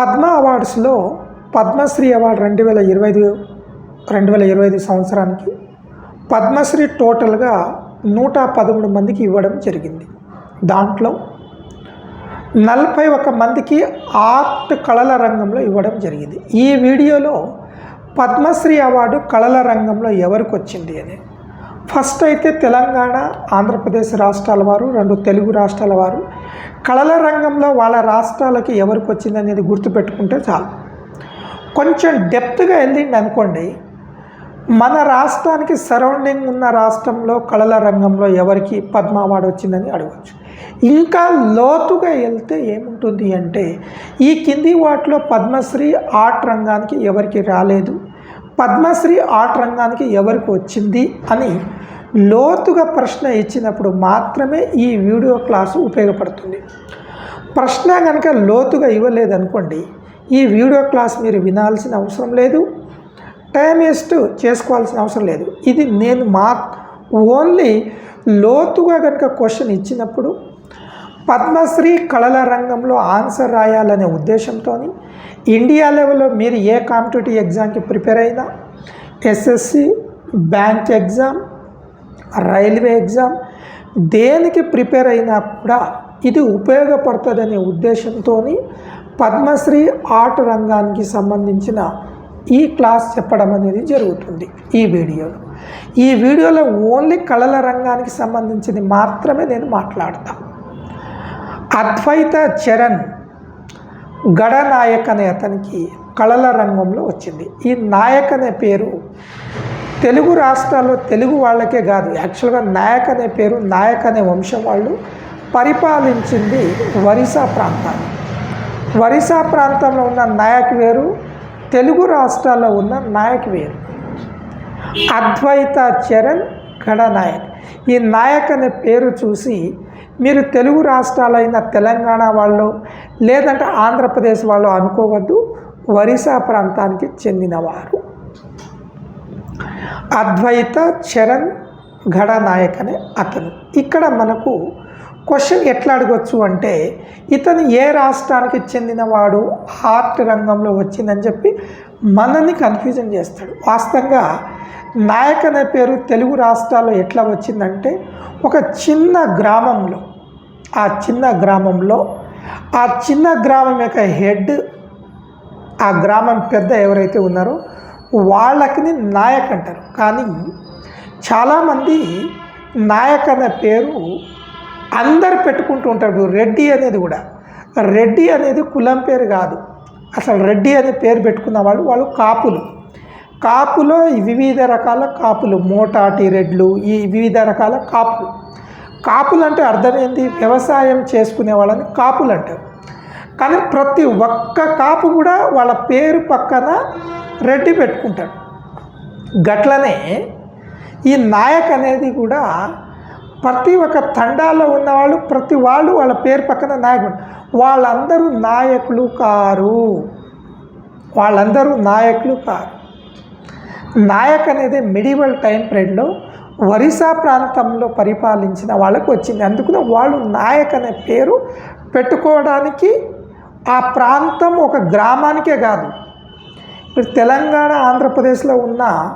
Padma అవార్డ్స్లో Padmashri award రెండు వేల ఇరవై ఐదు రెండు వేల ఇరవై ఐదు సంవత్సరానికి పద్మశ్రీ టోటల్గా నూట పదమూడు మందికి ఇవ్వడం జరిగింది. దాంట్లో నలభై ఒక మందికి ఆర్ట్ కళల రంగంలో ఇవ్వడం జరిగింది. ఈ వీడియోలో పద్మశ్రీ అవార్డు కళల రంగంలో ఎవరికి వచ్చింది అని ఫస్ట్ అయితే తెలంగాణ ఆంధ్రప్రదేశ్ రాష్ట్రాల వారు రెండు తెలుగు రాష్ట్రాల వారు. కళల రంగంలో వాళ్ళ రాష్ట్రాలకి ఎవరికి వచ్చింది అనేది గుర్తుపెట్టుకుంటే చాలు. కొంచెం డెప్త్గా వెళ్ళింది అనుకోండి మన రాష్ట్రానికి సరౌండింగ్ ఉన్న రాష్ట్రంలో కళల రంగంలో ఎవరికి పద్మ అవార్డు వచ్చిందని అడగచ్చు. ఇంకా లోతుగా వెళ్తే ఏముంటుంది అంటే ఈ కింది వాటిలో పద్మశ్రీ ఆర్ట్ రంగానికి ఎవరికి రాలేదు. పద్మశ్రీ ఆర్ట్ రంగానికి ఎవరికి వచ్చింది అని లోతుగా ప్రశ్న ఇచ్చినప్పుడు మాత్రమే ఈ వీడియో క్లాసు ఉపయోగపడుతుంది. ప్రశ్న కనుక లోతుగా ఇవ్వలేదనుకోండి ఈ వీడియో క్లాస్ మీరు వినాల్సిన అవసరం లేదు. టైం వేస్ట్ చేసుకోవాల్సిన అవసరం లేదు. ఇది నేను మా ఓన్లీ లోతుగా కనుక క్వశ్చన్ ఇచ్చినప్పుడు పద్మశ్రీ కళల రంగంలో ఆన్సర్ రాయాలనే ఉద్దేశంతో ఇండియా లెవెల్లో మీరు ఏ కాంపిటేటివ్ ఎగ్జామ్కి ప్రిపేర్ అయినా SSC bank exam railway exam దేనికి ప్రిపేర్ అయినా కూడా ఇది ఉపయోగపడుతుందనే ఉద్దేశంతో పద్మశ్రీ ఆర్ట్ రంగానికి సంబంధించిన ఈ క్లాస్ చెప్పడం అనేది జరుగుతుంది ఈ వీడియోలో. ఈ వీడియోలో ఓన్లీ కళల రంగానికి సంబంధించింది మాత్రమే నేను మాట్లాడతాను. అద్వైత చరణ్ గడనాయక్ అనే అతనికి కళల రంగంలో వచ్చింది. ఈ నాయక్ అనే పేరు తెలుగు రాష్ట్రాల్లో తెలుగు వాళ్ళకే కాదు యాక్చువల్గా నాయక్ అనే పేరు నాయక్ అనే వంశం వాళ్ళు పరిపాలించింది వరిసా ప్రాంతాన్ని. వరిసా ప్రాంతంలో ఉన్న నాయక్ వేరు తెలుగు రాష్ట్రాల్లో ఉన్న నాయక్ వేరు. అద్వైత చరణ్ గడనాయక్. ఈ నాయక్ అనే పేరు చూసి మీరు తెలుగు రాష్ట్రాలైన తెలంగాణ వాళ్ళు లేదంటే ఆంధ్రప్రదేశ్ వాళ్ళు అనుకోవద్దు ఒరిస్సా ప్రాంతానికి చెందినవారు. అద్వైత చరణ్ గడనాయక్ అనే అతను. ఇక్కడ మనకు క్వశ్చన్ ఎట్లా అడగచ్చు అంటే ఇతను ఏ రాష్ట్రానికి చెందినవాడు ఆర్ట్ రంగంలో వచ్చిందని చెప్పి మనల్ని కన్ఫ్యూజన్ చేస్తాడు. వాస్తవంగా నాయక్ అనే పేరు తెలుగు రాష్ట్రాల్లో ఎట్లా వచ్చిందంటే ఒక చిన్న గ్రామంలో ఆ చిన్న గ్రామంలో ఆ చిన్న గ్రామం యొక్క హెడ్ ఆ గ్రామం పెద్ద ఎవరైతే ఉన్నారో వాళ్ళకి నాయక్ అంటారు. కానీ చాలామంది నాయక్ అనే పేరు అందరు పెట్టుకుంటూ ఉంటారు. రెడ్డి అనేది కూడా. రెడ్డి అనేది కులం పేరు కాదు. అసలు రెడ్డి అనే పేరు పెట్టుకున్న వాళ్ళు వాళ్ళు కాపులు. కాపులో వివిధ రకాల కాపులు. మోటాటి రెడ్లు ఈ వివిధ రకాల కాపులు. కాపులు అంటే అర్థం ఏంటి వ్యవసాయం చేసుకునే వాళ్ళని కాపులు అంటారు కానీ ప్రతి ఒక్క కాపు కూడా వాళ్ళ పేరు పక్కన రెడ్డి పెట్టుకుంటాడు. గట్లనే ఈ నాయక్ అనేది కూడా ప్రతి ఒక్క తండాలో ఉన్నవాళ్ళు ప్రతి వాళ్ళు వాళ్ళ పేరు పక్కన నాయకుడు వాళ్ళందరూ నాయకులు కారు. వాళ్ళందరూ నాయకులు కారు. నాయక్ అనేది మిడివల్ టైం పీరియడ్లో ఒరిస్సా ప్రాంతంలో పరిపాలించిన వాళ్ళకు వచ్చింది. అందుకనే వాళ్ళు నాయక్ అనే పేరు పెట్టుకోవడానికి ఆ ప్రాంతం ఒక గ్రామానికే కాదు. ఇప్పుడు తెలంగాణ ఆంధ్రప్రదేశ్లో ఉన్న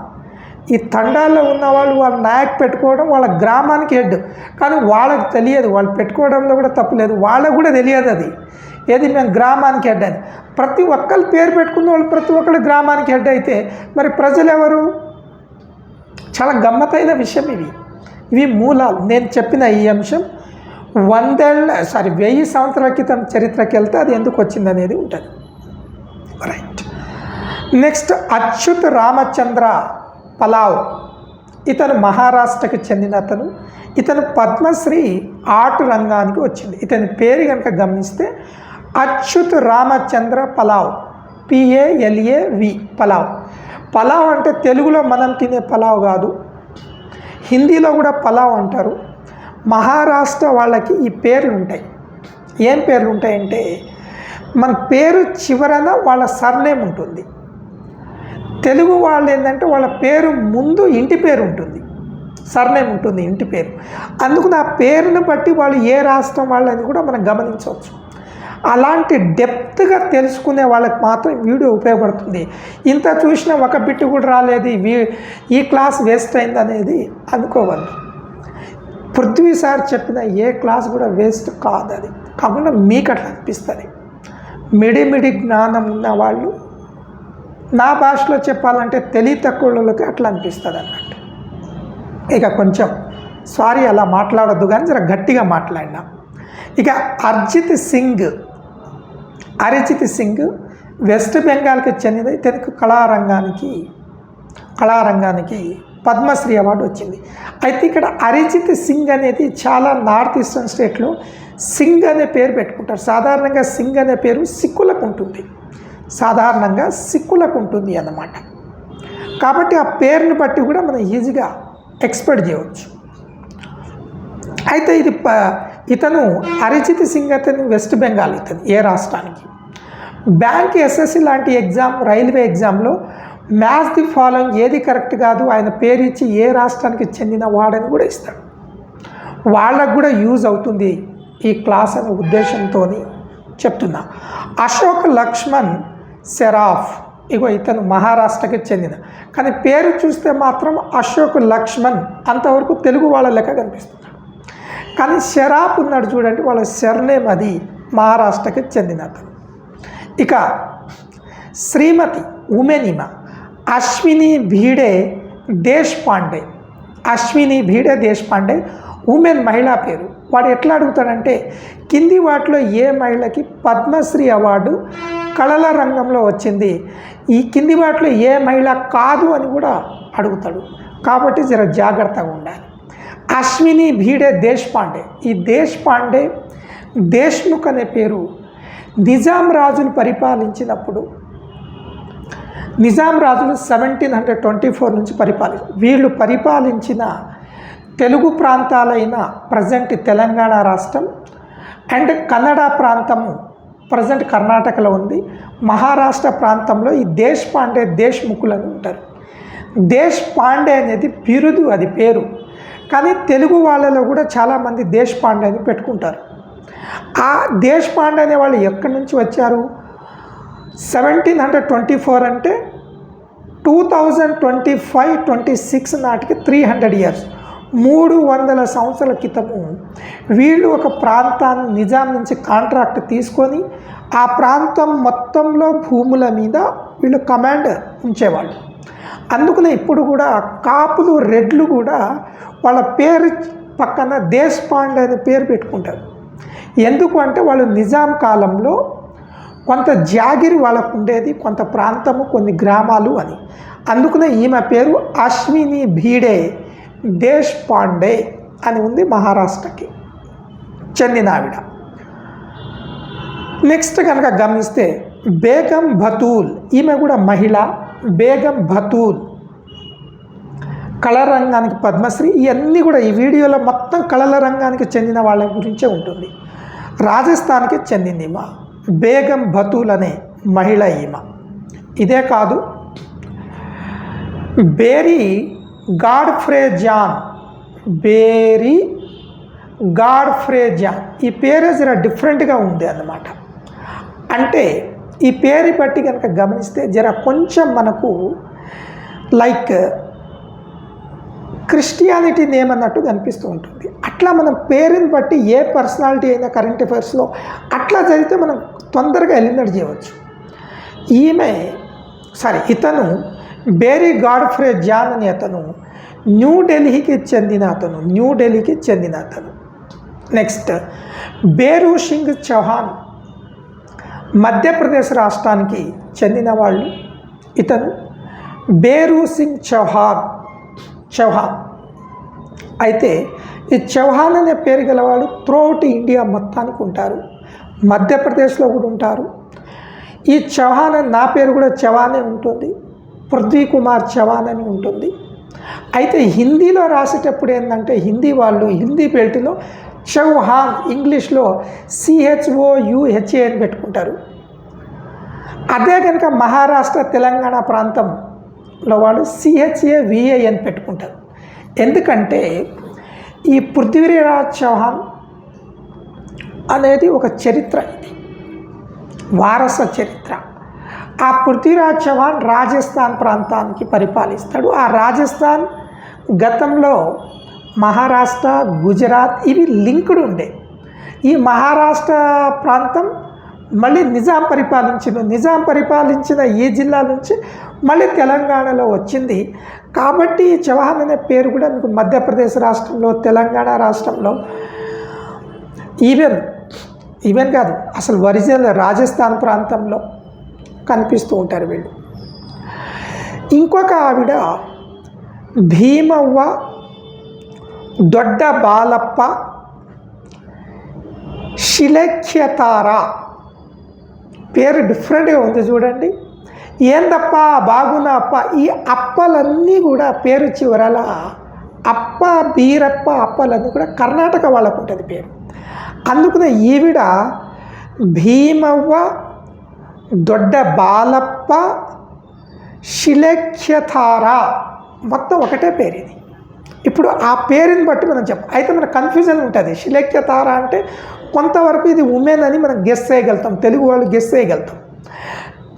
ఈ తండాల్లో ఉన్న వాళ్ళు వాళ్ళ నాయక్ పెట్టుకోవడం వాళ్ళ గ్రామానికి హెడ్. కానీ వాళ్ళకి తెలియదు. వాళ్ళు పెట్టుకోవడంలో కూడా తప్పులేదు వాళ్ళకు కూడా తెలియదు అది. ఏది మేము గ్రామానికి హెడ్ అని. ప్రతి ఒక్కరు పేరు పెట్టుకున్న వాళ్ళు ప్రతి ఒక్కరు గ్రామానికి హెడ్ అయితే మరి ప్రజలు ఎవరు చాలా గమ్మతైన విషయం ఇవి ఇవి మూలాలు. నేను చెప్పిన ఈ అంశం వందేళ్ళ సారీ వెయ్యి సంవత్సరాల క్రితం చరిత్రకి వెళ్తే అది ఎందుకు వచ్చింది అనేది ఉంటుంది. Right next Achyut Ramchandra Palav. ఇతను మహారాష్ట్రకి చెందిన అతను. ఇతను పద్మశ్రీ ఆర్ట్ రంగానికి వచ్చింది. ఇతని పేరు కనుక గమనిస్తే అచ్యుత్ రామచంద్ర పలావ్. పిఏఎల్ఏ వి పలావ్. పలావ్ అంటే తెలుగులో మనం తినే పలావ్ కాదు. హిందీలో కూడా పలావ్ అంటారు. మహారాష్ట్ర వాళ్ళకి ఈ పేర్లు ఉంటాయి ఏం పేర్లు ఉంటాయంటే మన పేరు చివరన వాళ్ళ సర్నేమ్ ఉంటుంది. తెలుగు వాళ్ళు ఏంటంటే వాళ్ళ పేరు ముందు ఇంటి పేరు ఉంటుంది. సర్నేమ్ ఉంటుంది ఇంటి పేరు. అందుకు నా పేరుని బట్టి వాళ్ళు ఏ రాష్ట్రం వాళ్ళని కూడా మనం గమనించవచ్చు. అలాంటి డెప్త్గా తెలుసుకునే వాళ్ళకి మాత్రం వీడియో ఉపయోగపడుతుంది. ఇంత చూసినా ఒక బిట్టు కూడా రాలేదు వీ- ఈ క్లాస్ వేస్ట్ అయింది అనేది అనుకోవద్దు. పృథ్వీ సార్ చెప్పిన ఏ క్లాస్ కూడా వేస్ట్ కాదు అది కాకుండా మీకు అట్లా అనిపిస్తుంది. మిడిమిడి జ్ఞానం ఉన్న వాళ్ళు నా భాషలో చెప్పాలంటే తెలివి తక్కువకి అట్లా అనిపిస్తుంది అన్నట్టు ఇక కొంచెం సారీ అలా మాట్లాడొద్దు కానీ జర గట్టిగా మాట్లాడినా. ఇక అర్జిత్ సింగ్ అరిజిత్ సింగ్ వెస్ట్ బెంగాల్కి చెందిన ఇతనికి కళారంగానికి కళారంగానికి పద్మశ్రీ అవార్డు వచ్చింది. అయితే ఇక్కడ అరిజిత్ సింగ్ అనేది చాలా నార్త్ ఈస్టర్న్ స్టేట్లో సింగ్ అనే పేరు పెట్టుకుంటారు. సాధారణంగా సింగ్ అనే పేరు సిక్కులకు ఉంటుంది. సాధారణంగా సిక్కులకు ఉంటుంది అన్నమాట. కాబట్టి ఆ పేరుని బట్టి కూడా మనం ఈజీగా ఎక్స్పెక్ట్ చేయవచ్చు. అయితే ఇది ప- ఇతను అరిజిత్ సింగ్ అతను వెస్ట్ బెంగాల్ ఇతను ఏ రాష్ట్రానికి. బ్యాంక్ ఎస్ఎస్సి లాంటి ఎగ్జామ్ రైల్వే ఎగ్జామ్లో మ్యాథ్స్ ది ఫాలోయింగ్ ఏది కరెక్ట్ కాదు ఆయన పేరు ఇచ్చి ఏ రాష్ట్రానికి చెందిన వాడని కూడా ఇస్తాడు. వాళ్ళకు కూడా యూజ్ అవుతుంది ఈ క్లాస్ అనే ఉద్దేశంతో చెప్తున్నా. అశోక్ లక్ష్మణ్ సెరాఫ్ ఇగో ఇతను మహారాష్ట్రకి చెందిన. కానీ పేరు చూస్తే మాత్రం అశోక్ లక్ష్మణ్ అంతవరకు తెలుగు వాళ్ళ లెక్క కనిపిస్తుంది. కానీ షరాప్ ఉన్నాడు చూడండి వాళ్ళ సెర్నేమ్ అది మహారాష్ట్రకి చెందిన అతను. ఇక శ్రీమతి ఉమెనిమ Ashwini Bhide Deshpande Ashwini Bhide Deshpande women మహిళా పేరు. వాడు ఎట్లా అడుగుతాడంటే కింది వాటిలో ఏ మహిళకి పద్మశ్రీ అవార్డు కళల రంగంలో వచ్చింది ఈ కింది వాటిలో ఏ మహిళ కాదు అని కూడా అడుగుతాడు. కాబట్టి జర జాగ్రత్తగా ఉండాలి. అశ్విని భీడే దేశ్ పాండే ఈ దేశ్ పాండే దేశ్ముఖ్ అనే పేరు. నిజాం రాజులు పరిపాలించినప్పుడు నిజాం రాజులు సెవెంటీన్ హండ్రెడ్ ట్వంటీ ఫోర్ నుంచి పరిపాలి వీళ్ళు పరిపాలించిన తెలుగు ప్రాంతాలైన ప్రజెంట్ తెలంగాణ రాష్ట్రం అండ్ కన్నడ ప్రాంతము ప్రజెంట్ కర్ణాటకలో ఉంది. మహారాష్ట్ర ప్రాంతంలో ఈ దేశ్ పాండే దేశ్ముఖులని ఉంటారు. దేశ్ పాండే అనేది బిరుదు అది పేరు. కానీ తెలుగు వాళ్ళలో కూడా చాలామంది దేశపాండే అని పెట్టుకుంటారు. ఆ దేశపాండే అనే వాళ్ళు ఎక్కడి నుంచి వచ్చారు? సెవెంటీన్ హండ్రెడ్ ట్వంటీ ఫోర్ అంటే two thousand twenty five twenty six నాటికి త్రీ హండ్రెడ్ ఇయర్స్. మూడు వందల సంవత్సరాల క్రితము వీళ్ళు ఒక ప్రాంతాన్ని నిజాం నుంచి కాంట్రాక్ట్ తీసుకొని ఆ ప్రాంతం మొత్తంలో భూముల మీద వీళ్ళు కమాండ్ ఉంచేవాళ్ళు. అందుకనే ఇప్పుడు కూడా కాపులు రెడ్లు కూడా వాళ్ళ పేరు పక్కన దేశ్ అనే పేరు పెట్టుకుంటారు. ఎందుకు అంటే వాళ్ళు నిజాం కాలంలో కొంత జాగిరి వాళ్ళకు ఉండేది కొంత ప్రాంతము కొన్ని గ్రామాలు అని. అందుకనే ఈమె పేరు అశ్విని భీడే దేశ్ పాండే అని ఉంది మహారాష్ట్రకి చెందిన ఆవిడ. నెక్స్ట్ కనుక గమనిస్తే బేగం భతూల్ ఈమె కూడా మహిళ బేగం భతూల్. కళల రంగానికి పద్మశ్రీ ఇవన్నీ కూడా ఈ వీడియోలో మొత్తం కళల రంగానికి చెందిన వాళ్ళ గురించే ఉంటుంది. రాజస్థాన్కి చెందింది ఈమె. బేగం బతుల్ అనే మహిళ ఈమె. ఇదే కాదు Barry Godfrey John Barry Godfrey John. ఈ పేరే జర డిఫరెంట్గా ఉంది అన్నమాట. అంటే ఈ పేరు బట్టి కనుక గమనిస్తే జర కొంచెం మనకు లైక్ క్రిస్టియానిటీ నేమ్ అన్నట్టు కనిపిస్తూ ఉంటుంది. అట్లా మనం పేరుని బట్టి ఏ పర్సనాలిటీ అయినా కరెంట్ అఫైర్స్లో అట్లా చదివితే మనం తొందరగా ఎలిమినేట్ చేయవచ్చు. ఈమె సారీ ఇతను బేరీ గాడ్ఫ్రే జాన్ అనే అతను న్యూఢిల్లీకి చెందిన అతను న్యూఢిల్లీకి చెందిన అతను. నెక్స్ట్ బేరు సింగ్ చౌహాన్ మధ్యప్రదేశ్ రాష్ట్రానికి చెందిన వాళ్ళు ఇతను. బేరు సింగ్ చౌహాన్ చౌహాన్. అయితే ఈ చౌహాన్ అనే పేరు గలవాడు త్రోఅవుట్ ఇండియా మొత్తానికి ఉంటారు. మధ్యప్రదేశ్లో కూడా ఉంటారు. ఈ చౌహాన్ అని నా పేరు కూడా చవానే ఉంటుంది. పృథ్వీ కుమార్ చవాన్ అని ఉంటుంది. అయితే హిందీలో రాసేటప్పుడు ఏంటంటే హిందీ వాళ్ళు హిందీ బెల్ట్లో చౌహాన్ ఇంగ్లీష్లో సిహెచ్ఓ యూహెచ్ఏ అని పెట్టుకుంటారు. అదే కనుక మహారాష్ట్ర తెలంగాణ ప్రాంతం లో వాళ్ళు సిహెచ్ఏ విఏ అని పెట్టుకుంటారు. ఎందుకంటే ఈ పృథ్వీరాజ్ చౌహాన్ అనేది ఒక చరిత్ర ఇది. వారస చరిత్ర. ఆ పృథ్వీరాజ్ చౌహాన్ రాజస్థాన్ ప్రాంతానికి పరిపాలిస్తాడు. ఆ రాజస్థాన్ గతంలో మహారాష్ట్ర గుజరాత్ ఇవి లింక్డ్ ఉండే. ఈ మహారాష్ట్ర ప్రాంతం మళ్ళీ నిజాం పరిపాలించిన నిజాం పరిపాలించిన ఈ జిల్లా నుంచి మళ్ళీ తెలంగాణలో వచ్చింది. కాబట్టి చౌహాన్ అనే పేరు కూడా మీకు మధ్యప్రదేశ్ రాష్ట్రంలో తెలంగాణ రాష్ట్రంలో ఈవెన్ ఈవెన్ కాదు అసలు ఒరిజినల్ రాజస్థాన్ ప్రాంతంలో కనిపిస్తూ ఉంటారు వీళ్ళు. ఇంకొక ఆవిడ భీమవ్వ దొడ్డ బాలప్ప శిలఖ్యతార పేరు డిఫరెంట్గా ఉంది చూడండి. ఏందప్ప బాగున్నా అప్ప ఈ అప్పలన్నీ కూడా పేరు చివరల అప్ప బీరప్ప అప్పలన్నీ కూడా కర్ణాటక వాళ్ళకు ఉంటుంది పేరు. అందుకనే ఈవిడ భీమవ్వ దొడ్డ బాలప్ప శిలఖ్యతార మొత్తం ఒకటే పేరు ఇది ఇప్పుడు ఆ పేరుని బట్టి మనం చెప్పం అయితే మన కన్ఫ్యూజన్ ఉంటుంది. శిలఖ్యతార అంటే కొంతవరకు ఇది ఉమెన్ అని మనం గెస్ చేయగలుగుతాం. తెలుగు వాళ్ళు గెస్ చేయగలుగుతాం.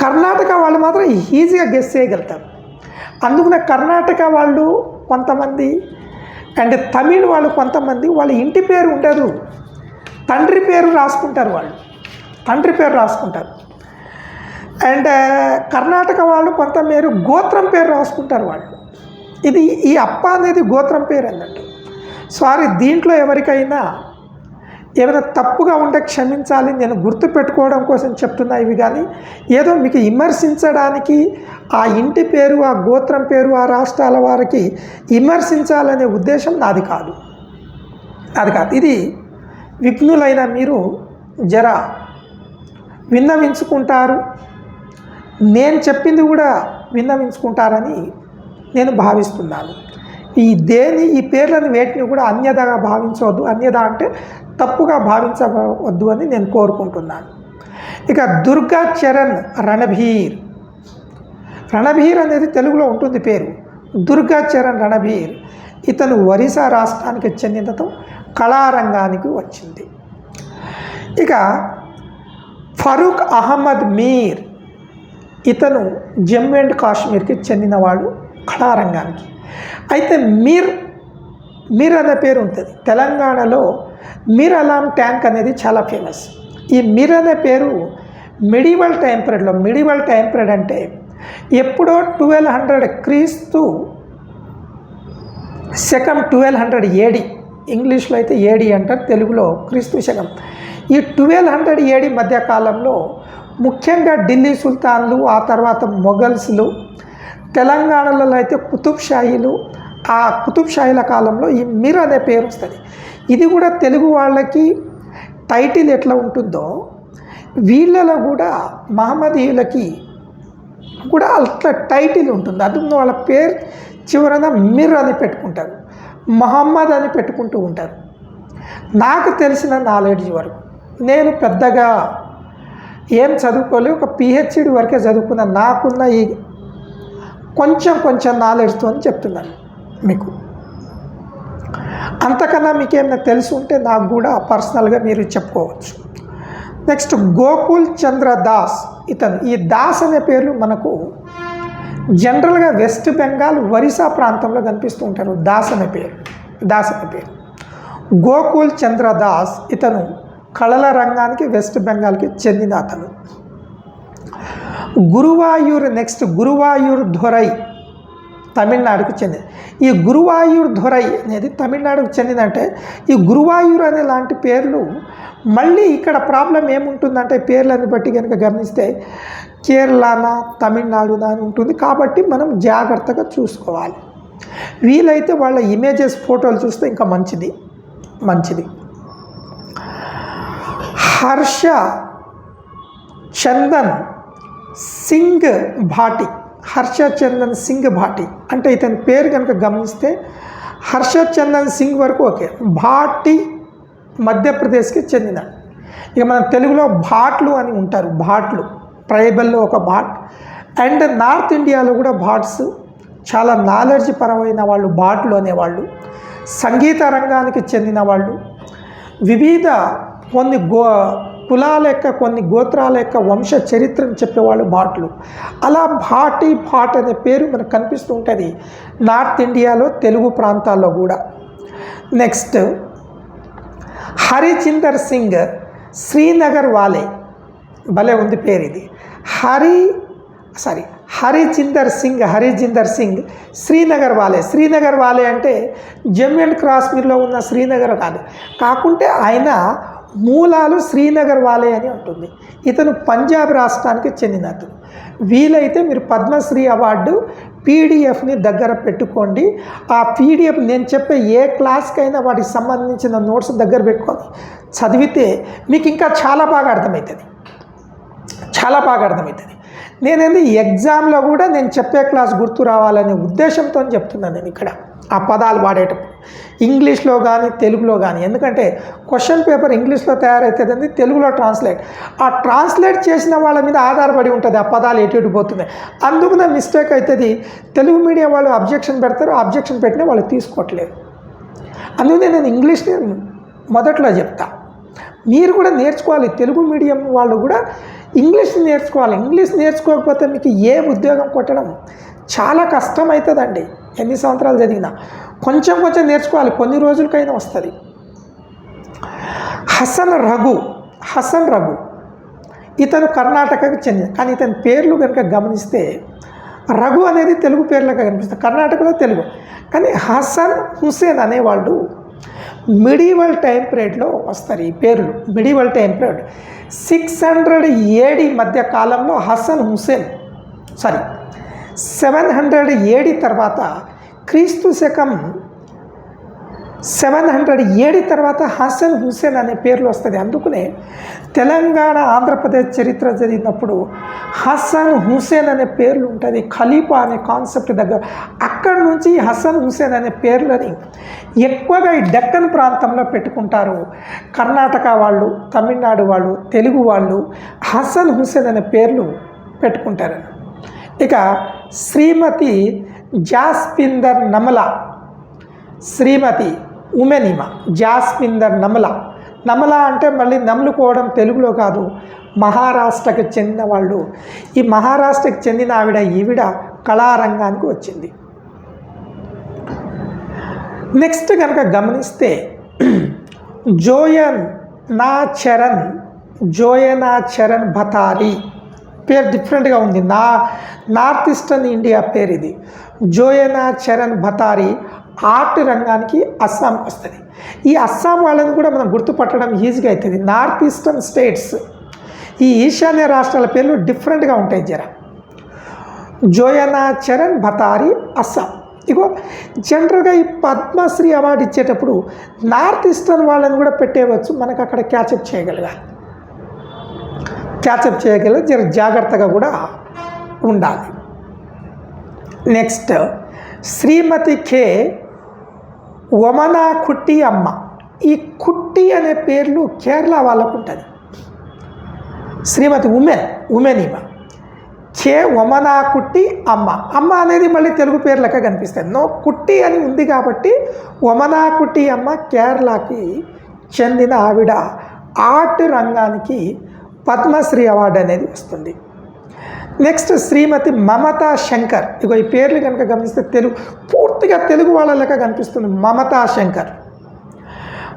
కర్ణాటక వాళ్ళు మాత్రం ఈజీగా గెస్ చేయగలుగుతారు. అందుకనే కర్ణాటక వాళ్ళు కొంతమంది అండ్ తమిళ్ వాళ్ళు కొంతమంది వాళ్ళ ఇంటి పేరు ఉండదు. తండ్రి పేరు రాసుకుంటారు వాళ్ళు. తండ్రి పేరు రాసుకుంటారు. అండ్ uh, కర్ణాటక వాళ్ళు కొంతమేరు గోత్రం పేరు రాసుకుంటారు వాళ్ళు. ఇది ఈ అప్ప అనేది గోత్రం పేరు అన్నట్టు. సారీ దీంట్లో ఎవరికైనా ఏమైనా తప్పుగా ఉంటే క్షమించాలి నేను గుర్తు పెట్టుకోవడం కోసం చెప్తున్నా ఇవి కానీ ఏదో మీకు విమర్శించడానికి ఆ ఇంటి పేరు ఆ గోత్రం పేరు ఆ రాష్ట్రాల వారికి విమర్శించాలనే ఉద్దేశం నాది కాదు. అది కాదు. ఇది విఘ్నులైన మీరు జర విన్నవించుకుంటారు. నేను చెప్పింది కూడా విన్నవించుకుంటారని నేను భావిస్తున్నాను. ఈ దేని ఈ పేర్లను వేటిని కూడా అన్యదగా భావించవద్దు. అన్యద అంటే తప్పుగా భావించవద్దు అని నేను కోరుకుంటున్నాను. ఇక దుర్గా చరణ్ రణభీర్. రణభీర్ అనేది తెలుగులో ఉంటుంది పేరు. దుర్గా చరణ్ రణభీర్ ఇతను ఒరిస్సా రాష్ట్రానికి చెందినతో కళారంగానికి వచ్చింది. ఇక ఫరూక్ అహ్మద్ మీర్ ఇతను జమ్మూ అండ్ కాశ్మీర్కి చెందినవాడు కళారంగానికి. అయితే మీర్ మీర్ అనే పేరు ఉంటుంది. తెలంగాణలో మీర్ అలాం ట్యాంక్ అనేది చాలా ఫేమస్ ఈ మీర్ అనే పేరు మిడివల్ టైం పీరియడ్లో మిడివల్ టైం పీరియడ్ అంటే ఎప్పుడో ట్వెల్వ్ హండ్రెడ్ క్రీస్తు శకం ట్వెల్వ్ హండ్రెడ్ ఏడి ఇంగ్లీష్లో అయితే ఏడి అంటారు తెలుగులో క్రీస్తు శకం. ఈ ట్వెల్వ్ హండ్రెడ్ ఏడి మధ్యకాలంలో ముఖ్యంగా ఢిల్లీ సుల్తాన్లు ఆ తర్వాత మొఘల్స్లు తెలంగాణలో అయితే కుతుబ్ షాహీలు ఆ కుతుబ్ షాహీల కాలంలో ఈ మిర్ అనే పేరు వస్తుంది. ఇది కూడా తెలుగు వాళ్ళకి టైటిల్ ఎట్లా ఉంటుందో వీళ్ళలో కూడా మహమ్మదీయులకి కూడా అట్లా టైటిల్ ఉంటుంది. అది వాళ్ళ పేరు చివరన మిర్ అని పెట్టుకుంటారు మహమ్మద్ అని పెట్టుకుంటూ ఉంటారు. నాకు తెలిసిన నాలెడ్జ్ వరకు నేను పెద్దగా ఏం చదువుకోలేదు ఒక పిహెచ్డి వరకే చదువుకున్న నాకున్న ఈ కొంచెం కొంచెం నాలెడ్జ్తో అని చెప్తున్నాను మీకు. అంతకన్నా మీకేమైనా తెలిసి ఉంటే నాకు కూడా పర్సనల్గా మీరు చెప్పుకోవచ్చు. నెక్స్ట్ గోకుల్ చంద్ర దాస్ ఇతను. ఈ దాస్ అనే పేర్లు మనకు జనరల్గా వెస్ట్ బెంగాల్ ఒరిస్సా ప్రాంతంలో కనిపిస్తూ ఉంటారు. దాస్ అనే పేరు దాస్ అనే పేరు. గోకుల్ చంద్ర దాస్ ఇతను కళల రంగానికి వెస్ట్ బెంగాల్కి చెందిన అతను. గురువాయూర్ నెక్స్ట్ గురువాయూర్ ధొరై తమిళనాడుకు చెందింది. ఈ గురువాయూర్ ధొరై అనేది తమిళనాడుకు చెందిందంటే ఈ గురువాయూర్ అనే లాంటి పేర్లు మళ్ళీ ఇక్కడ ప్రాబ్లం ఏముంటుందంటే పేర్లను బట్టి కనుక గమనిస్తే కేరళనా తమిళనాడునా అని ఉంటుంది. కాబట్టి మనం జాగ్రత్తగా చూసుకోవాలి. వీలైతే వాళ్ళ ఇమేజెస్ ఫోటోలు చూస్తే ఇంకా మంచిది. మంచిది. హర్ష చందన్ సింగ్ భాటి. హర్ష చందన్ సింగ్ భాటి. అంటే ఇతని పేరు కనుక గమనిస్తే హర్ష చందన్ సింగ్ వరకు ఓకే. భాటి మధ్యప్రదేశ్కి చెందిన. ఇక మన తెలుగులో భాట్లు అని ఉంటారు. భాట్లు. ట్రైబల్లో ఒక భాట్. అండ్ నార్త్ ఇండియాలో కూడా భాట్స్ చాలా నాలెడ్జ్ పరమైన వాళ్ళు భాట్లు అనేవాళ్ళు. సంగీత రంగానికి చెందిన వాళ్ళు. వివిధ కొన్ని గో కులాల యొక్క కొన్ని గోత్రాల యొక్క వంశ చరిత్రను చెప్పేవాళ్ళు భాట్లు. అలా భాటి భాట్ అనే పేరు మనకు కనిపిస్తూ ఉంటుంది. నార్త్ ఇండియాలో తెలుగు ప్రాంతాల్లో కూడా. నెక్స్ట్ హరిచిందర్ సింగ్ శ్రీనగర్ వాలే. భలే ఉంది పేరు ఇది. హరి సారీ హరిచిందర్ సింగ్ హరిజిందర్ సింగ్ శ్రీనగర్ వాలే. శ్రీనగర్ వాలే అంటే జమ్మూ అండ్ కాశ్మీర్లో ఉన్న శ్రీనగర్ కాదు కాకుంటే ఆయన మూలాలు శ్రీనగర్ వాలే అని ఉంటుంది. ఇతను పంజాబ్ రాష్ట్రానికి చెందిన అతను వీలైతే మీరు పద్మశ్రీ అవార్డు పీడిఎఫ్ని దగ్గర పెట్టుకోండి. ఆ పీడిఎఫ్ నేను చెప్పే ఏ క్లాస్కైనా వాటికి సంబంధించిన నోట్స్ దగ్గర పెట్టుకొని చదివితే మీకు ఇంకా చాలా బాగా అర్థమవుతుంది. చాలా బాగా అర్థమవుతుంది. నేనేంది ఎగ్జామ్లో కూడా నేను చెప్పే క్లాస్ గుర్తు రావాలనే ఉద్దేశంతో చెప్తున్నాను నేను ఇక్కడ ఆ పదాలు వాడేటప్పుడు. ఇంగ్లీష్లో కానీ తెలుగులో కానీ ఎందుకంటే క్వశ్చన్ పేపర్ ఇంగ్లీష్లో తయారవుతుందండి తెలుగులో ట్రాన్స్లేట్. ఆ ట్రాన్స్లేట్ చేసిన వాళ్ళ మీద ఆధారపడి ఉంటుంది ఆ పదాలు ఎటు ఎటు పోతున్నాయి. అందుకునే మిస్టేక్ అవుతుంది తెలుగు మీడియం వాళ్ళు అబ్జెక్షన్ పెడతారు అబ్జెక్షన్ పెట్టినా వాళ్ళు తీసుకోవట్లేదు. అందుకనే నేను ఇంగ్లీష్ని మొదట్లో చెప్తా. మీరు కూడా నేర్చుకోవాలి తెలుగు మీడియం వాళ్ళు కూడా ఇంగ్లీష్ నేర్చుకోవాలి. ఇంగ్లీష్ నేర్చుకోకపోతే మీకు ఏ ఉద్యోగం కొట్టడం చాలా కష్టం అవుతుందండి ఎన్ని సంవత్సరాలు చదివినా కొంచెం కొంచెం నేర్చుకోవాలి. కొన్ని రోజులకైనా వస్తుంది. హసన్ రఘు హసన్ రఘు ఇతను కర్ణాటకకు చెందిన కానీ ఇతని పేర్లు కనుక గమనిస్తే రఘు అనేది తెలుగు పేర్లుగా కనిపిస్తుంది. కర్ణాటకలో తెలుగు. కానీ హసన్ హుసేన్ అనేవాళ్ళు మిడివల్ టైం పీరియడ్లో వస్తారు ఈ పేర్లు. Medieval time period six hundred AD మధ్య కాలంలో Hasan Hussain sorry seven hundred AD తర్వాత క్రీస్తు శకం సెవెన్ హండ్రెడ్ ఏడి తర్వాత హసన్ హుసేన్ అనే పేర్లు వస్తుంది. అందుకనే తెలంగాణ ఆంధ్రప్రదేశ్ చరిత్ర చదివినప్పుడు హసన్ హుసేన్ అనే పేర్లు ఉంటుంది. ఖలీఫా అనే కాన్సెప్ట్ దగ్గర అక్కడి నుంచి హసన్ హుసేన్ అనే పేర్లని ఎక్కువగా ఈ డెక్కన్ ప్రాంతంలో పెట్టుకుంటారు. కర్ణాటక వాళ్ళు తమిళనాడు వాళ్ళు తెలుగు వాళ్ళు హసన్ హుసేన్ అనే పేర్లు పెట్టుకుంటారు. ఇక శ్రీమతి జాస్పిందర్ నమల శ్రీమతి ఉమెనిమ జాస్మిందర్ నమల. నమల అంటే మళ్ళీ నమ్ముకోవడం తెలుగులో కాదు మహారాష్ట్రకు చెందిన వాళ్ళు ఈ మహారాష్ట్రకు చెందిన ఆవిడ ఈవిడ కళారంగానికి వచ్చింది. నెక్స్ట్ కనుక గమనిస్తే జోయన్ నా చరణ్ జోయనా చరణ్ భతారి. పేరు డిఫరెంట్గా ఉంది. నా నార్త్ ఈస్టర్న్ ఇండియా పేరు ఇది. జోయనా చరణ్ భతారి ఆర్ట్ రంగానికి అస్సాంకి వస్తుంది. ఈ అస్సాం వాళ్ళని కూడా మనం గుర్తుపట్టడం ఈజీగా అవుతుంది నార్త్ ఈస్టర్న్ స్టేట్స్ ఈ ఈశాన్య రాష్ట్రాల పేర్లు డిఫరెంట్గా ఉంటాయి జర. జోయనా చరణ్ భతారి అస్సాం. ఇగో జనరల్గా ఈ పద్మశ్రీ అవార్డు ఇచ్చేటప్పుడు నార్త్ ఈస్టర్న్ వాళ్ళని కూడా పెట్టేయవచ్చు. మనకు అక్కడ క్యాచప్ చేయగలగాలి క్యాచప్ చేయగల జర జాగ్రత్తగా కూడా ఉండాలి. నెక్స్ట్ శ్రీమతి కే వమనా కుట్టి అమ్మ. ఈ కుట్టి అనే పేర్లు కేరళ వాళ్ళకు ఉంటుంది శ్రీమతి ఉమెన్ ఉమెన్ ఈమె కే వమనా కుట్టి అమ్మ. అమ్మ అనేది మళ్ళీ తెలుగు పేర్లకే కనిపిస్తుంది. నో కుట్టి అని ఉంది కాబట్టి ఒమనా కుట్టి అమ్మ కేరళకి చెందిన ఆవిడ. ఆర్ట్ రంగానికి పద్మశ్రీ అవార్డు అనేది వస్తుంది. నెక్స్ట్ శ్రీమతి మమతా శంకర్. ఇగో ఈ పేర్లు కనుక గమనిస్తే తెలుగు పూర్తిగా తెలుగు వాళ్ళ లెక్క కనిపిస్తుంది. మమతా శంకర్.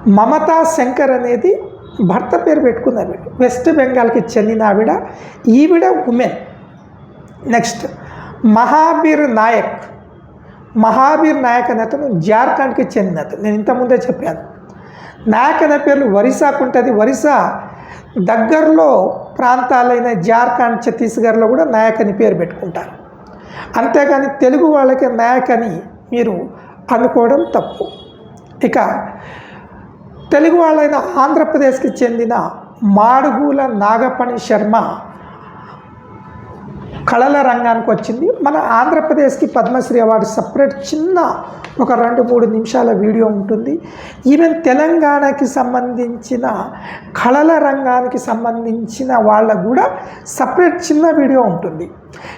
మమతా శంకర్ అనేది భర్త పేరు పెట్టుకుంది ఆవిడ. వెస్ట్ బెంగాల్కి చెందిన ఆవిడ. ఈవిడ ఉమెన్ నెక్స్ట్ మహాబీర్ నాయక్. మహాబీర్ నాయక్ అనే అతను జార్ఖండ్కి చెందిన అతను. నేను ఇంతకుముందే చెప్పాను. నాయక్ అనే పేర్లు ఒరిస్సాకు ఉంటుంది. ఒరిస్సా దగ్గరలో ప్రాంతాలైన జార్ఖండ్ ఛత్తీస్గఢ్లో కూడా నాయక్ అని పేరు పెట్టుకుంటారు. అంతేగాని తెలుగు వాళ్ళకి నాయక్ అని మీరు అనుకోవడం తప్పు. ఇక తెలుగు వాళ్ళైన ఆంధ్రప్రదేశ్కి చెందిన మాడుగుల నాగపణి శర్మ కళల రంగానికి వచ్చింది. మన ఆంధ్రప్రదేశ్కి పద్మశ్రీ అవార్డు సపరేట్ చిన్న ఒక రెండు మూడు నిమిషాల వీడియో ఉంటుంది. ఈవెన్ తెలంగాణకి సంబంధించిన కళల రంగానికి సంబంధించిన వాళ్ళ కూడా సపరేట్ చిన్న వీడియో ఉంటుంది.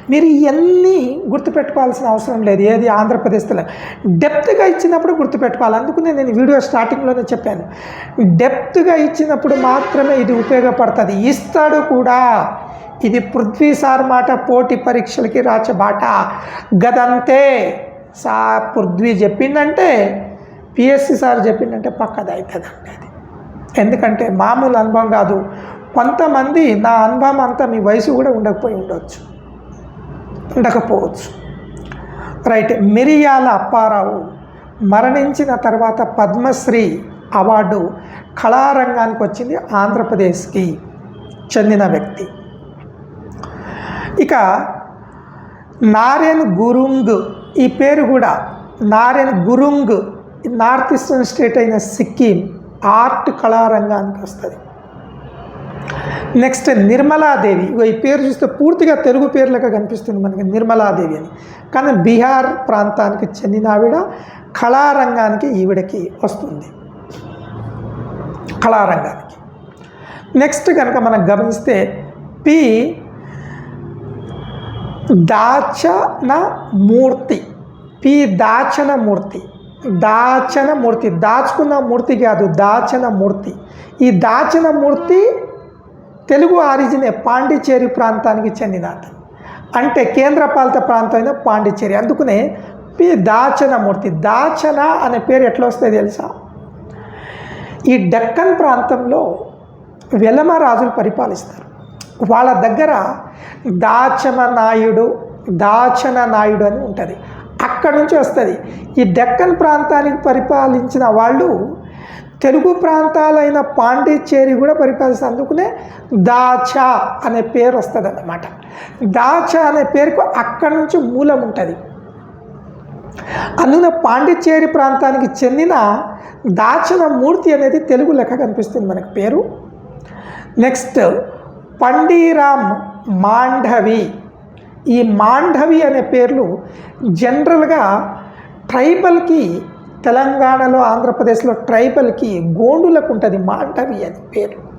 మీరు ఇవన్నీ గుర్తుపెట్టుకోవాల్సిన అవసరం లేదు. ఏది ఆంధ్రప్రదేశ్ తెలంగాణ డెప్త్గా ఇచ్చినప్పుడు గుర్తుపెట్టుకోవాలి. అందుకనే నేను వీడియో స్టార్టింగ్లోనే చెప్పాను. డెప్త్గా ఇచ్చినప్పుడు మాత్రమే ఇది ఉపయోగపడుతుంది. ఇస్తాడు కూడా. ఇది పృథ్వీ సార్ మాట పోటీ పరీక్షలకి రాచబాట. గదంతే సా పృథ్వీ చెప్పిందంటే పిఎస్సి సార్ చెప్పిందంటే పక్కది అవుతుందండి అది. ఎందుకంటే మామూలు అనుభవం కాదు. కొంతమంది నా అనుభవం అంతా మీ వయసు కూడా ఉండకపోయి ఉండవచ్చు ఉండకపోవచ్చు. రైట్ మిరియాల అప్పారావు మరణించిన తర్వాత పద్మశ్రీ అవార్డు కళారంగానికి వచ్చింది ఆంధ్రప్రదేశ్కి చెందిన వ్యక్తి. ఇక నారెన్ గురుంగ్ ఈ పేరు కూడా Naren Gurung north eastern state అయిన సిక్కిం ఆర్ట్ కళారంగానికి వస్తుంది. నెక్స్ట్ నిర్మలాదేవి ఈ పేరు చూస్తే పూర్తిగా తెలుగు పేర్లుగా కనిపిస్తుంది మనకి నిర్మలాదేవి అని. కానీ బీహార్ ప్రాంతానికి చెందిన ఆవిడ కళారంగానికి ఈవిడకి వస్తుంది. కళారంగానికి. నెక్స్ట్ కనుక మనం గమనిస్తే పి దాచన మూర్తి పి. దాచన మూర్తి దాచన మూర్తి దాచుకున్న మూర్తి కాదు దాచన మూర్తి ఈ దాచన మూర్తి తెలుగు ఆరిజినే పాండిచేరి ప్రాంతానికి చెందినది అంటే కేంద్రపాలిత ప్రాంతం అయిన పాండిచేరి అందుకనే పి. దాచన మూర్తి దాచన అనే పేరు ఎట్లా వస్తుంది తెలుసా? ఈ డక్కన్ ప్రాంతంలో వెలమ రాజులు పరిపాలిస్తారు. వాళ్ళ దగ్గర దాచమ నాయుడు దాచన నాయుడు అని ఉంటుంది. అక్కడి నుంచి వస్తుంది. ఈ డెక్కన్ ప్రాంతానికి పరిపాలించిన వాళ్ళు తెలుగు ప్రాంతాలైన పాండిచ్చేరి కూడా పరిపాలిస్తారు. అందుకునే దాచా అనే పేరు వస్తుంది అన్నమాట దాచా అనే పేరుకు అక్కడి నుంచి మూలం ఉంటుంది. అందున పాండిచ్చేరి ప్రాంతానికి చెందిన దాచన మూర్తి అనేది తెలుగు లెక్క కనిపిస్తుంది మనకు పేరు. నెక్స్ట్ పండీరామ్ మాండవి ఈ మాండవి అనే పేర్లు జనరల్గా ట్రైబల్కి తెలంగాణలో ఆంధ్రప్రదేశ్లో ట్రైబల్కి గోండులకు ఉంటుంది మాండవి అని పేరు.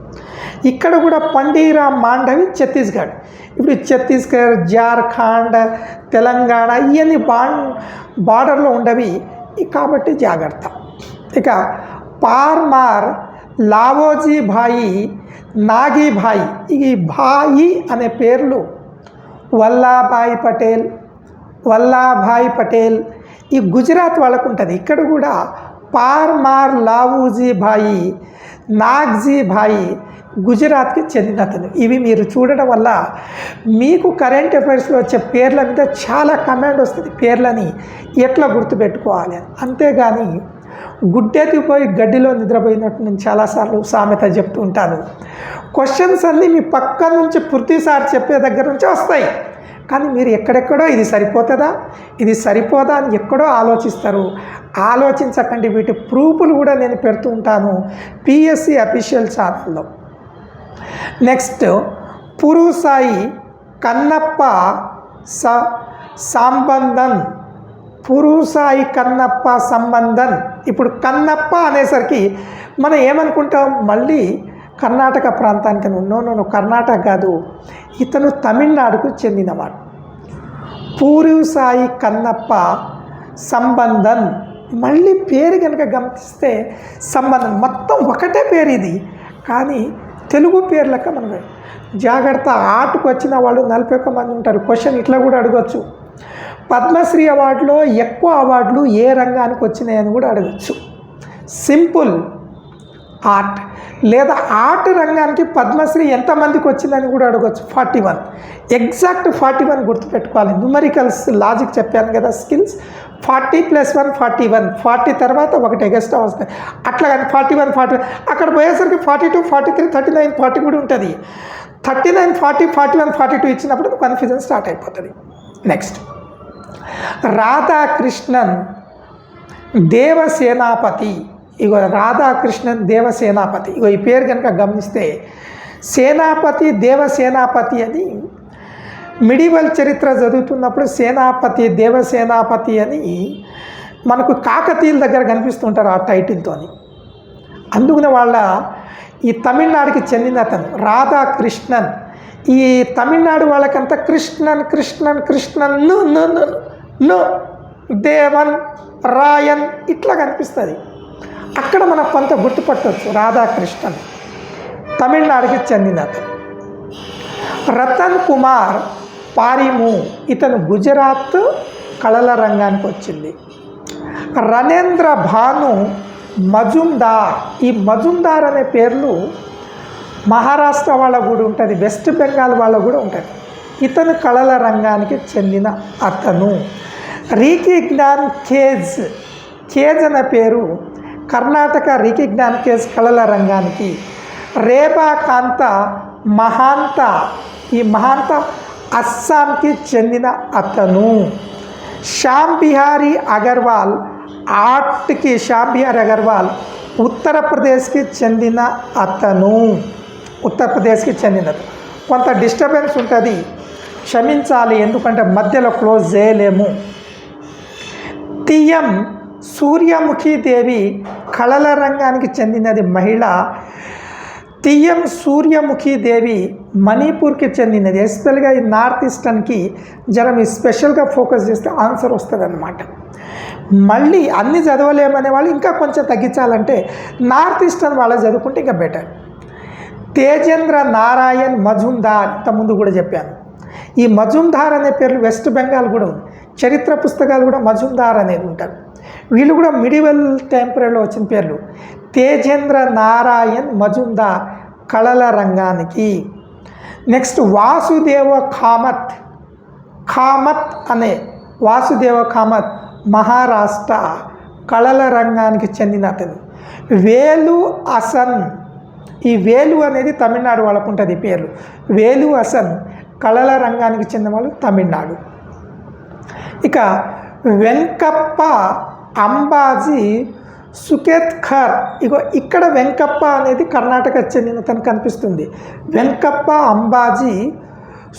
ఇక్కడ కూడా పండీరా మాండవి ఛత్తీస్గఢ్. ఇప్పుడు ఛత్తీస్గఢ్ జార్ఖండ్ తెలంగాణ ఇవన్నీ బా బార్డర్లో ఉండవి. కాబట్టి జాగ్రత్త. ఇక పార్మార్ లావోజీ భాయి నాగీభాయి. ఈ భాయి అనే పేర్లు వల్లాభాయ్ పటేల్ వల్లాభాయ్ పటేల్. ఈ గుజరాత్ వాళ్ళకు ఉంటుంది ఇక్కడ కూడా పార్మార్ లావూజీ భాయి నాగ్జీ భాయి గుజరాత్కి చెందినతను. ఇవి మీరు చూడడం వల్ల మీకు కరెంట్ అఫైర్స్లో వచ్చే పేర్ల మీద చాలా కమాండ్ వస్తుంది. పేర్లని ఎట్లా గుర్తుపెట్టుకోవాలి అని. అంతేగాని గుడ్డెత్తిపోయి గడ్డిలో నిద్రపోయినట్టు నేను చాలాసార్లు సామెత చెప్తూ ఉంటాను. క్వశ్చన్స్ అన్నీ మీ పక్క నుంచి పూర్తిసారి చెప్పే దగ్గర నుంచి వస్తాయి. కానీ మీరు ఎక్కడెక్కడో ఇది సరిపోతుందా? ఇది సరిపోదా అని ఎక్కడో ఆలోచిస్తారు. ఆలోచించకండి వీటి ప్రూఫ్లు కూడా నేను పెడుతూ ఉంటాను పిఎస్సి అఫీషియల్ ఛానల్లో నెక్స్ట్ పురుసాయి కన్నప్ప స సంబంధన్ పురుసాయి కన్నప్ప సంబంధన్ ఇప్పుడు కన్నప్ప అనేసరికి మనం ఏమనుకుంటాం? మళ్ళీ కర్ణాటక ప్రాంతానికి నో నో కర్ణాటక కాదు. ఇతను తమిళనాడుకు చెందినవాడు. పూరుసాయి కన్నప్ప సంబంధన్ మళ్ళీ పేరు కనుక గమనిస్తే సంబంధం మొత్తం ఒకటే పేరు ఇది. కానీ తెలుగు పేరు లెక్క మనం జాగ్రత్త ఆటకు వచ్చిన వాళ్ళు నలభై ఒక్క మంది ఉంటారు. క్వశ్చన్ ఇట్లా కూడా అడగచ్చు. పద్మశ్రీ అవార్డులో ఎక్కువ అవార్డులు ఏ రంగానికి వచ్చినాయని కూడా అడగచ్చు. సింపుల్ ఆర్ట్ లేదా ఆర్ట్ రంగానికి పద్మశ్రీ ఎంతమందికి వచ్చిందని కూడా అడగచ్చు. Forty one. Exact forty one గుర్తుపెట్టుకోవాలి. న్యూమరికల్స్ లాజిక్ చెప్పాను కదా skills. Forty plus one forty one. Forty తర్వాత ఒకటి ఎగస్ట్రా వస్తుంది అట్లా కానీ ఫార్టీ వన్ ఫార్టీ అక్కడ పోయేసరికి forty two forty three thirty nine forty కూడా ఉంటుంది. Thirty nine forty forty one forty two ఇచ్చినప్పుడు కన్ఫ్యూజన్ స్టార్ట్ అయిపోతుంది. నెక్స్ట్ రాధాకృష్ణన్ దేవసేనాపతి. ఇగో రాధాకృష్ణన్ దేవసేనాపతి. ఇగో ఈ పేరు కనుక గమనిస్తే సేనాపతి దేవసేనాపతి అని మిడివల్ చరిత్ర చదువుతున్నప్పుడు సేనాపతి దేవసేనాపతి అని మనకు కాకతీయుల దగ్గర కనిపిస్తుంటారు ఆ టైటిల్తోని. అందుకునే వాళ్ళ ఈ తమిళనాడుకి చెందిన అతను రాధాకృష్ణన్. ఈ తమిళనాడు వాళ్ళకంతా కృష్ణన్ కృష్ణన్ కృష్ణన్ను లు దేవన్ రాయన్ ఇట్లా కనిపిస్తుంది. అక్కడ మనం కొంత గుర్తుపట్టవచ్చు రాధాకృష్ణన్ తమిళనాడుకి చెందిన అతను. రతన్ కుమార్ పారిము ఇతను గుజరాత్ కళల రంగానికి వచ్చింది. రణేంద్ర భాను మజుందార్ ఈ మజుందార్ అనే పేర్లు మహారాష్ట్ర వాళ్ళ కూడా ఉంటుంది వెస్ట్ బెంగాల్ వాళ్ళ కూడా ఉంటుంది. ఇతను కళల రంగానికి చెందిన అతను. రీకి జ్ఞాన్ కేజ్ కేజ్ అనే పేరు కర్ణాటక రీకి జ్ఞాన్ కేజ్ కళల రంగానికి. రేపా కాంత మహాంత ఈ మహాంత అస్సాంకి చెందిన అతను. శ్యామ్ బిహారీ అగర్వాల్ ఆర్ట్కి శ్యామ్ బిహారీ అగర్వాల్ ఉత్తరప్రదేశ్కి చెందిన అతను. ఉత్తరప్రదేశ్కి చెందినది. కొంత డిస్టర్బెన్స్ ఉంటుంది. క్షమించాలి ఎందుకంటే మధ్యలో క్లోజ్ చేయలేము. తీయం సూర్యముఖీదేవి కళల రంగానికి చెందినది మహిళ. తీయం సూర్యముఖీదేవి మణిపూర్కి చెందినది. ఎస్పెషల్గా ఈ నార్త్ ఈస్టర్న్కి జర స్పెషల్గా ఫోకస్ చేస్తే ఆన్సర్ వస్తుంది అనమాట మళ్ళీ అన్ని చదవలేమనే వాళ్ళు ఇంకా కొంచెం తగ్గించాలంటే నార్త్ ఈస్టర్న్ వాళ్ళు చదువుకుంటే ఇంకా బెటర్. తేజేంద్ర నారాయణ్ మజుందార్ ఇంతకుముందు కూడా చెప్పాను. ఈ మజుందార్ అనే పేర్లు వెస్ట్ బెంగాల్ కూడా ఉంది. చరిత్ర పుస్తకాలు కూడా మజుందార్ అనేది ఉంటారు. వీళ్ళు కూడా మిడివల్ టెంపరీలో వచ్చిన పేర్లు. తేజేంద్ర నారాయణ్ మజుందార్ కళల రంగానికి. నెక్స్ట్ వాసుదేవ కామత్. కామత్ అనే వాసుదేవ కామత్ మహారాష్ట్ర కళల రంగానికి చెందిన అతను. వేలు అసన్ ఈ వేలు అనేది తమిళనాడు వాళ్ళకు ఉంటుంది పేర్లు. వేలు అసన్ కళల రంగానికి చెందిన వాళ్ళు తమిళనాడు. ఇక వెంకప్ప అంబాజీ సుకేత్ ఖర్ ఇగో ఇక్కడ వెంకప్ప అనేది కర్ణాటక చెందిన తను కనిపిస్తుంది. వెంకప్ప అంబాజీ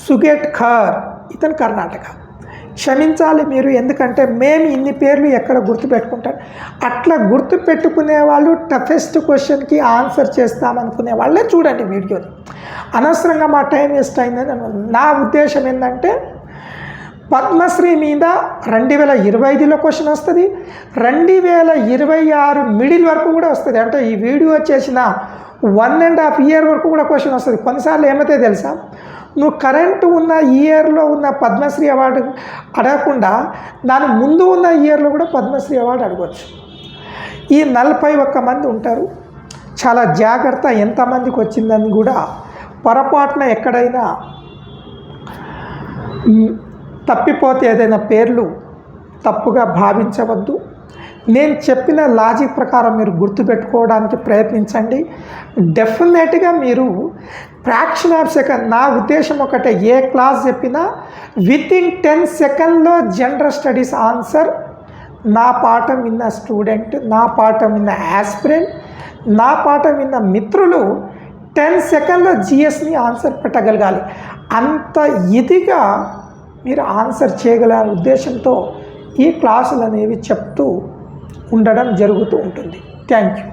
సుగేట్ ఖర్ ఇతను కర్ణాటక. క్షమించాలి మీరు. ఎందుకంటే మేము ఇన్ని పేర్లు ఎక్కడ గుర్తుపెట్టుకుంటాం. అట్లా గుర్తుపెట్టుకునే వాళ్ళు టఫెస్ట్ క్వశ్చన్కి ఆన్సర్ చేస్తామనుకునే వాళ్ళే చూడండి వీడియోని. అనవసరంగా మా టైం వేస్ట్ అయిందని నా ఉద్దేశం ఏంటంటే పద్మశ్రీ మీద రెండు వేల ఇరవై ఐదులో క్వశ్చన్ వస్తుంది. రెండు వేల ఇరవై ఆరు మిడిల్ వరకు కూడా వస్తుంది. అంటే ఈ వీడియో చేసిన వన్ అండ్ హాఫ్ ఇయర్ వరకు కూడా క్వశ్చన్ వస్తుంది. కొన్నిసార్లు ఏమైతే తెలుసా? నువ్వు కరెంటు ఉన్న ఇయర్లో ఉన్న పద్మశ్రీ అవార్డు అడగకుండా దాని ముందు ఉన్న ఇయర్లో కూడా పద్మశ్రీ అవార్డు అడగవచ్చు ఈ నలభై ఒక్క మంది ఉంటారు. చాలా జాగ్రత్త ఎంతమందికి వచ్చిందని కూడా పొరపాటున ఎక్కడైనా తప్పిపోతే ఏదైనా పేర్లు తప్పుగా భావించవద్దు. నేను చెప్పిన లాజిక్ ప్రకారం మీరు గుర్తుపెట్టుకోవడానికి ప్రయత్నించండి. డెఫినెట్గా మీరు ఫ్రాక్షన్ ఆఫ్ సెకండ్ నా ఉద్దేశం ఒకటే ఏ క్లాస్ చెప్పినా విత్ ఇన్ టెన్ సెకండ్లో జనరల్ స్టడీస్ ఆన్సర్ నా పాఠం విన్న స్టూడెంట్ నా పాఠం విన్న యాస్పిరెంట్ నా పాఠం విన్న మిత్రులు టెన్ సెకండ్లో జిఎస్ని ఆన్సర్ పెట్టగలగాలి. అంత ఇదిగా మీరు ఆన్సర్ చేయగల ఉద్దేశంతో ఈ క్లాసులు అనేవి చెప్తూ ఉండడం జరుగుతూ ఉంటుంది. Thank you.